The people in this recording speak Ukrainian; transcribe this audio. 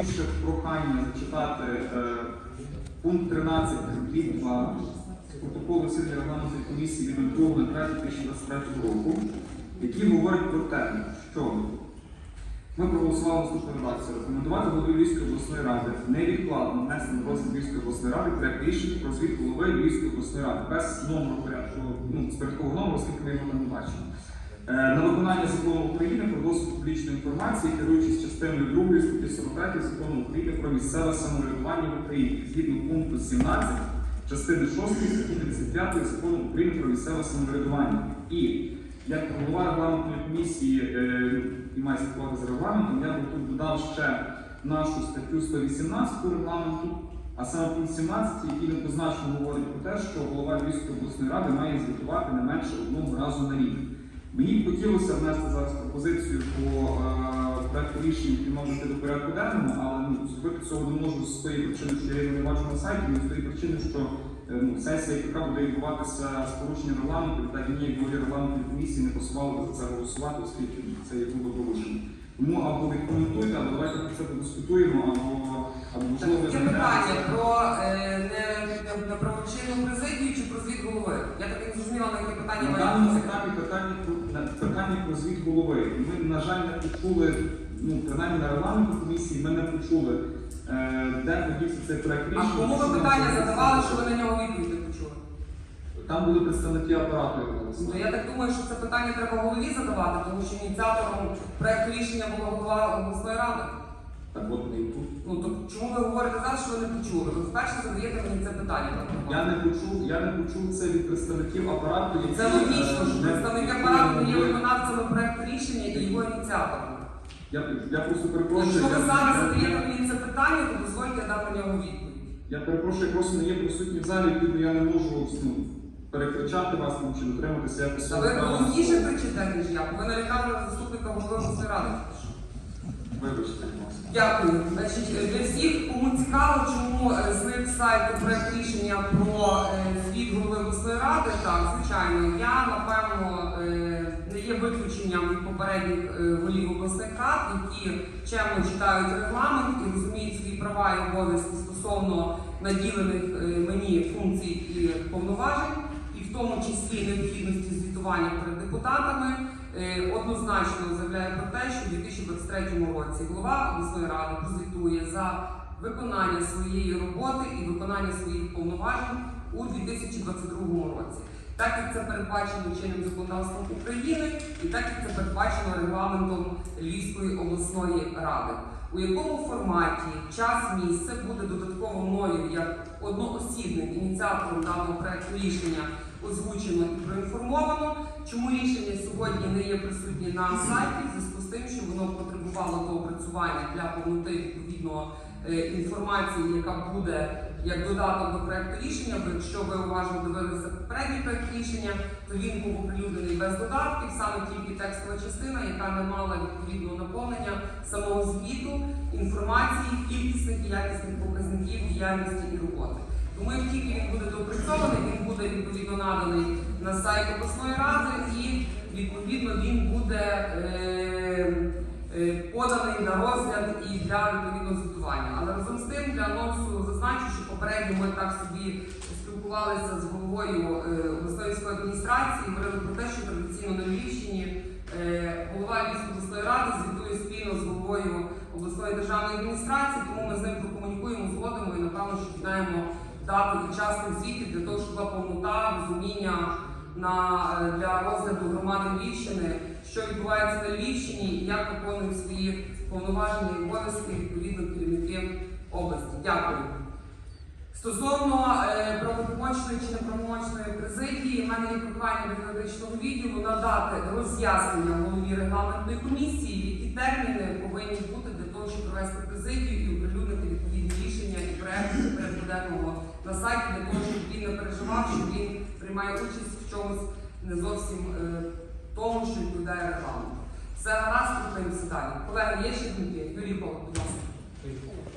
озвучив прохання зачитати е, пункт 13 дріб 2 з протоколу засідання регламентної комісії від 2 на 3 2023 року, який говорить про те, що ми проголосували наступну редакцію. Рекомендувати голові Львівської обласної ради невідкладно внести на розгляд Львівської обласної ради проект рішення про звіт голови Львівської обласної ради без номеру порядку, ну, з порядкового номеру, оскільки ми його не бачимо. Е, На виконання закону України про доступ публічної інформації, керуючись частиною 2 статті 43 закону України про місцеве самоврядування в Україні, згідно пункту 17 частини 6 статті 35 закону України про місцеве самоврядування. І як голова регламентної комісії е, і має слідкувати за регламентом, я би тут додав ще нашу статтю 118 регламенту, а саме пункт 17, який недозначно говорить про те, що голова Львівської обласної ради має звітувати не менше одного разу на рік. Мені б хотілося внести зараз пропозицію по е, проекту рішення, бути до порядку денному, але ну, цього не можу з тої причини, що я його не бачу на сайті, і з тої причини, що ну, сесія, яка буде відбуватися з порушенням регламенту, так і ні, як голові регламентної комісії не посували за це голосувати, оскільки це є було порушено. Тому або відкоментуйте, або давайте про це подискутуємо, або, або можливо ви Є питання про е, не, не, не правочинну президію чи про звіт голови. Я так і не зрозуміла, на яке питання На має даному етапі питання про питання про звіт голови. Ми, на жаль, не почули, ну принаймні на регламенту комісії ми не почули, е, де подівся цей проект А рішення. кому ви питання задавали, що ви на нього відповідь не почули? Там були представники апарату. я Ну, я так думаю, що це питання треба голові задавати, тому що ініціатором проекту рішення була голова обласної ради. Так от не тут. Ну то чому ви говорите зараз, що ви не почули? Ви вперше задаєте мені це питання. Я не почув, я не почув це від представників апарату. які, Це логічно, що е, не- представники апарату не є виконавцями проекту рішення і його ініціаторами. Я, я просто перепрошую. Якщо ви я- зараз я- задаєте мені це питання, то дозвольте я дам на нього відповідь. Я перепрошую, я просто не є присутній в залі, відповідно я не можу ну, перекричати вас там, чи дотриматися якось. Але ви голосніше кричите, ніж я, бо ви налякали на заступника голови обласної ради. Вибачте. Дякую. Значить, для всіх, кому цікаво, чому е, зник з сайту проект рішення про е, звіт голови обласної ради, так, звичайно, я напевно е, не є виключенням від попередніх голів обласних рад, які чемно читають регламент і розуміють свої права і обов'язки стосовно наділених мені функцій і повноважень, і в тому числі необхідності звітування перед депутатами. Е, однозначно заявляє про те, що у 2023 році голова обласної ради прозвітує за виконання своєї роботи і виконання своїх повноважень у 2022 році. Так як це передбачено чинним законодавством України, і так як це передбачено регламентом Львівської обласної ради. У якому форматі час місце буде додатково мною як одноосібним ініціатором даного проекту рішення озвучено і проінформовано. Чому рішення сьогодні не є присутнє на сайті, в зв'язку з тим, що воно потребувало доопрацювання для повноти відповідно е, інформації, яка буде як додаток до проекту рішення. Бо якщо ви уважно дивилися попередній проект рішення, то він був оприлюднений без додатків, саме тільки текстова частина, яка не мала відповідного наповнення самого звіту, інформації, кількісних і якісних показників діяльності і роботи. Тому як тільки він буде доопрацьований, він буде відповідно наданий на сайт обласної ради і відповідно він буде е, е, поданий на розгляд і для відповідного звітування. Але разом з тим для анонсу зазначу, що попередньо ми так собі спілкувалися з головою е, обласної адміністрації, говорили про те, що традиційно на Львівщині голова Львівської обласної ради звітує спільно з головою обласної державної адміністрації, тому ми з ним прокомунікуємо, згодимо і напевно, що дізнаємо дату і час звітів для того, щоб була повнота розуміння на е, для розгляду громади Львівщини, що відбувається на Львівщині і як виконують свої повноваження і обов'язки відповідно керівники області. Дякую. Стосовно е, правопомочної чи неправомочної президії, в мене є прохання від юридичного відділу надати роз'яснення голові регламентної комісії, які терміни повинні бути для того, щоб провести президію і оприлюднити відповідні рішення і проекти порядку денного на сайті, для того, щоб він не переживав, що він приймає участь в чомусь не зовсім е, тому, що відповідає регламенту. Все гаразд, рухаємося далі. Колеги, є ще думки? Юрій Бог, будь ласка.